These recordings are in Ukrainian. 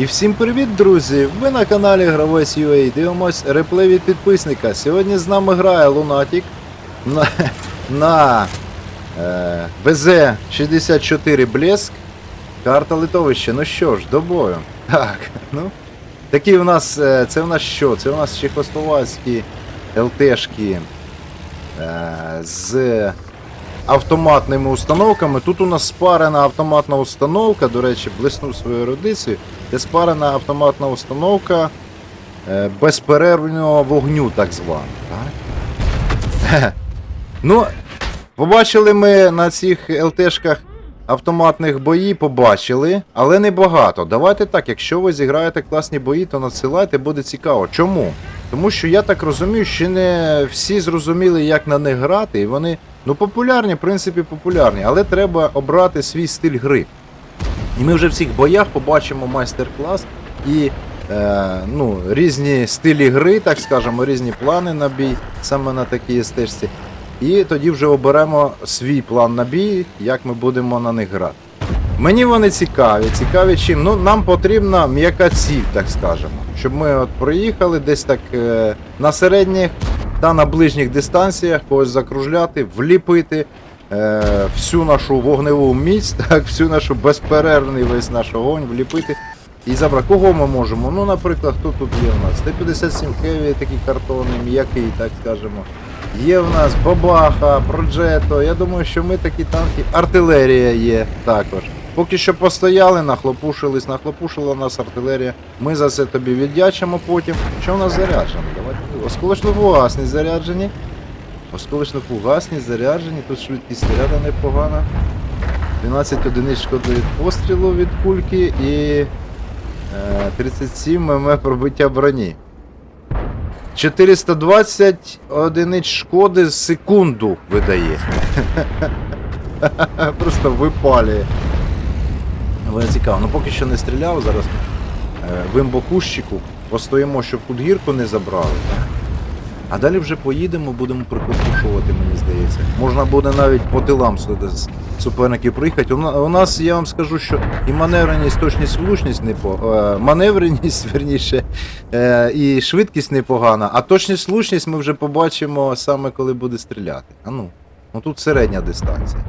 І всім привіт, друзі! Ви на каналі Гравець UA. Дивимось реплей від підписника. Сьогодні з нами грає Лунатік на, на е, ВЗ-64 Блеск. Карта литовища. Ну що ж, до бою. Так, ну. Такі у нас. е, Це у нас що? Це у нас чехословацькі ЛТшки е, з автоматними установками. Тут у нас спарена автоматна установка, до речі, блиснув свою ерудицію. Це спарена автоматна установка е, безперервного вогню, так звана. Так? ну, побачили ми на цих ЛТшках автоматних бої, побачили, але не багато. Давайте так, якщо ви зіграєте класні бої, то надсилайте, буде цікаво. Чому? Тому що я так розумію, що не всі зрозуміли, як на них грати, і вони ну популярні, в принципі, популярні, але треба обрати свій стиль гри. І ми вже в цих боях побачимо майстер-клас і е, ну, різні стилі гри, так скажемо, різні плани на бій саме на такій стежці. І тоді вже оберемо свій план на бій, як ми будемо на них грати. Мені вони цікаві, цікаві чим. Ну, нам потрібна м'яка ціль, так скажемо. Щоб ми от проїхали десь так е, на середніх та на ближніх дистанціях когось закружляти, вліпити е, всю нашу вогневу міць, так, всю нашу безперервний весь наш огонь вліпити. І забрати. Кого ми можемо? Ну, наприклад, хто тут є у нас? Т-57 Heavy, такий картонний, м'який, так скажемо. Є в нас Бабаха, Проджето. Я думаю, що ми такі танки. Артилерія є також. Поки що постояли, нахлопушились, нахлопушила нас артилерія. Ми за це тобі віддячимо потім. Що в нас заряджено? Давайте. Осколочно-фугасні заряджені. Осколочно-фугасні заряджені. Тут швидкість снаряда непогана. 12 одиниць шкоди від пострілу від кульки і е, 37 мм пробиття броні. 420 одиниць шкоди з секунду видає. Просто випалює. Але цікаво. Ну поки що не стріляв, зараз е, в імбокущику постоїмо, щоб тут гірку не забрали. А далі вже поїдемо, будемо прикопушувати, мені здається. Можна буде навіть по тилам суперників приїхати. У нас, я вам скажу, що і маневреність, точність, влучність не по е, маневреність, верніше, е, і швидкість непогана, а точність, влучність ми вже побачимо саме коли буде стріляти. А ну, ну тут середня дистанція.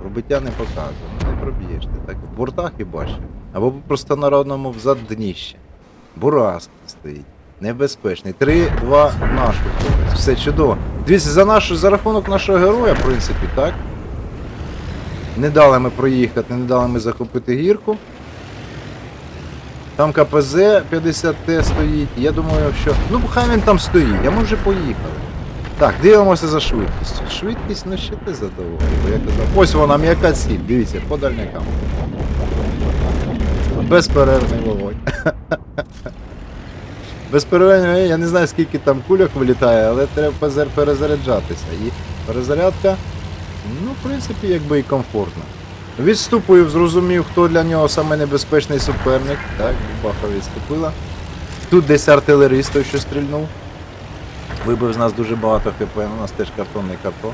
Пробиття не показує, ну не проб'єш ти так. В бортах і бачиш. Або просто народному взад дніще. Бурас стоїть. Небезпечний. 3, 2, наш. Все чудово. Дивіться, за нашу, за рахунок нашого героя, в принципі, так? Не дали ми проїхати, не дали ми захопити гірку. Там КПЗ 50Т стоїть. Я думаю, що. Ну, хай він там стоїть, а ми вже поїхали. Так, дивимося за швидкістю. Швидкість, ну ще ти казав. Ось вона м'яка ціль, дивіться, по дальнякам. Безперервний вогонь. Безперервний, я не знаю скільки там кульок вилітає, але треба перезаряджатися. І перезарядка, ну, в принципі, якби і комфортна. Відступив, зрозумів, хто для нього саме небезпечний суперник. Так, Баха відступила. Тут десь артилерист той, що стрільнув. Вибив з нас дуже багато хп, ну, у нас теж картонний картон.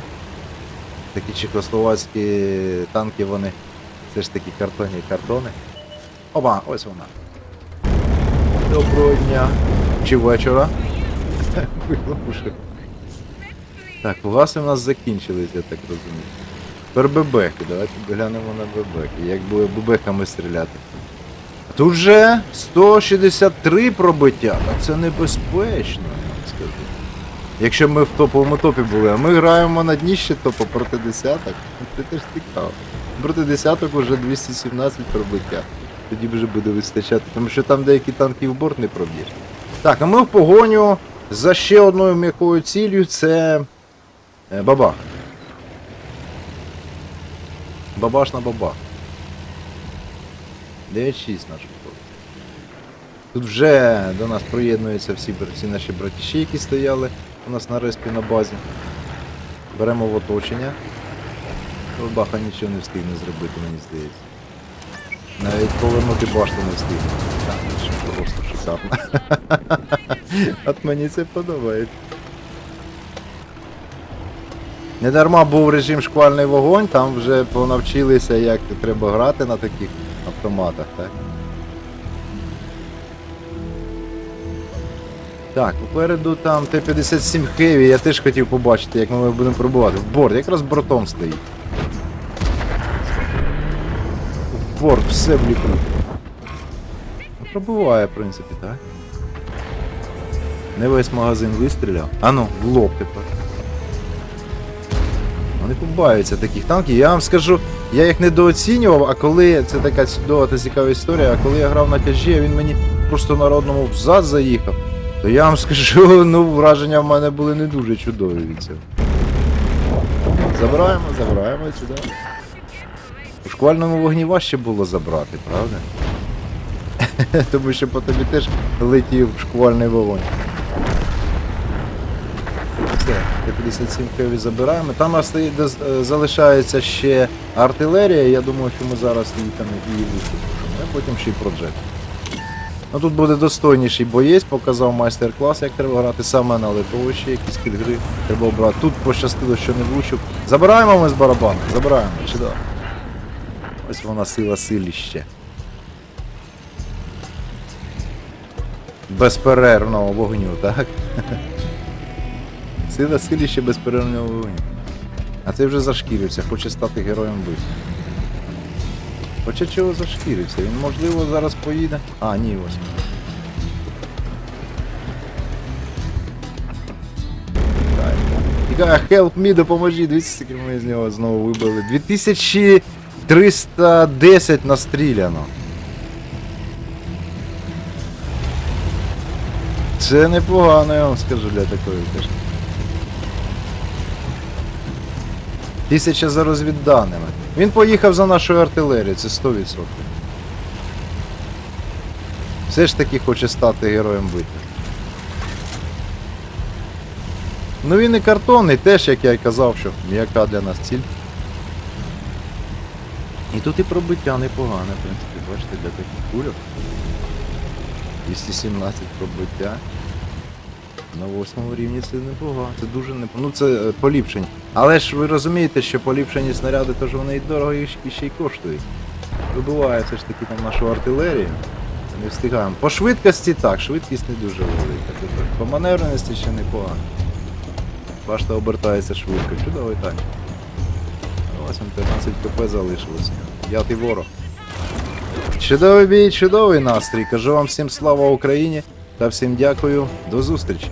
Такі чехословацькі танки, вони все ж таки картонні картони. Опа, ось вона. Доброго дня. Чи вечора? Так, власне у нас закінчились, я так розумію. Тепер бебехи, давайте глянемо на бебехи. Як буде бебехами стріляти. Тут же 163 пробиття, так це небезпечно, я вам скажу. Якщо ми в топовому топі були, а ми граємо на дніще топу проти десяток, це теж цікаво. Проти десяток вже 217 пробиття. Тоді вже буде вистачати, тому що там деякі танки в борт не проб'єш. Так, а ми в погоню за ще одною м'якою ціллю це е, бабах. Бабаш на бабах. 9-6 наш виходить. Тут вже до нас приєднуються всі, всі наші братіші, які стояли у нас на респі на базі. Беремо в оточення. Бабаха нічого не встигне зробити, мені здається. Навіть повернути башту не встиг. Так, ну, це просто шикарно. От мені це подобається. Не дарма був режим шквальний вогонь, там вже понавчилися, як треба грати на таких автоматах, так? Так, попереду там Т-57 Heavy, я теж хотів побачити, як ми будемо пробувати. В борт, якраз бортом стоїть. В все в. Ну, в принципі, так. Не весь магазин вистріляв. А ну, в лоб тепер. Вони побаються таких танків. Я вам скажу, я їх недооцінював, а коли це така чудова та цікава історія, а коли я грав на тяжі, він мені просто народному взад заїхав. То я вам скажу, ну враження в мене були не дуже чудові від цього. Забираємо, забираємо сюди. У шквальному вогні важче було забрати, правда? Тому що по тобі теж летів шквальний вогонь. Все, Т-57 Хеві забираємо. Там доз- е, залишається ще артилерія, я думаю, що ми зараз її там її виступимо. А потім ще й проджект. Ну тут буде достойніший боєць, показав майстер-клас, як треба грати саме на литовищі, якісь підгри треба обрати. Тут пощастило, що не влучив. Забираємо ми з барабану, забираємо, чудово. Ось вона сила силіще. Безперервного вогню, так? Сила силіще безперервного вогню. А це вже зашкірився, хоче стати героєм битви. Хоча чого зашкірився? Він можливо зараз поїде. А, ні, ось. Help me, допоможіть. Дивіться, скільки ми з нього знову вибили. 2310 настріляно. Це непогано, я вам скажу для такої теж. Тисяча за розвідданими. Він поїхав за нашою артилерією, це 100%. Все ж таки хоче стати героєм битви. Ну він і картонний, теж, як я й казав, що м'яка для нас ціль. І тут і пробиття непогане, в принципі, бачите, для таких кульок. 217 пробиття. На восьмому рівні це непогано. Це дуже непогано. Ну це е, поліпшень. Але ж ви розумієте, що поліпшені снаряди, то ж вони і дорого і ще й коштують. Вибиває все ж таки там нашу артилерію. Не встигаємо. По швидкості так, швидкість не дуже велика. По маневреності ще непогано. Башта обертається швидко. Чудовий танк. Він 15 КП залишилося. П'ятий ворог. Чудовий бій, чудовий настрій. Кажу вам всім слава Україні та всім дякую. До зустрічі.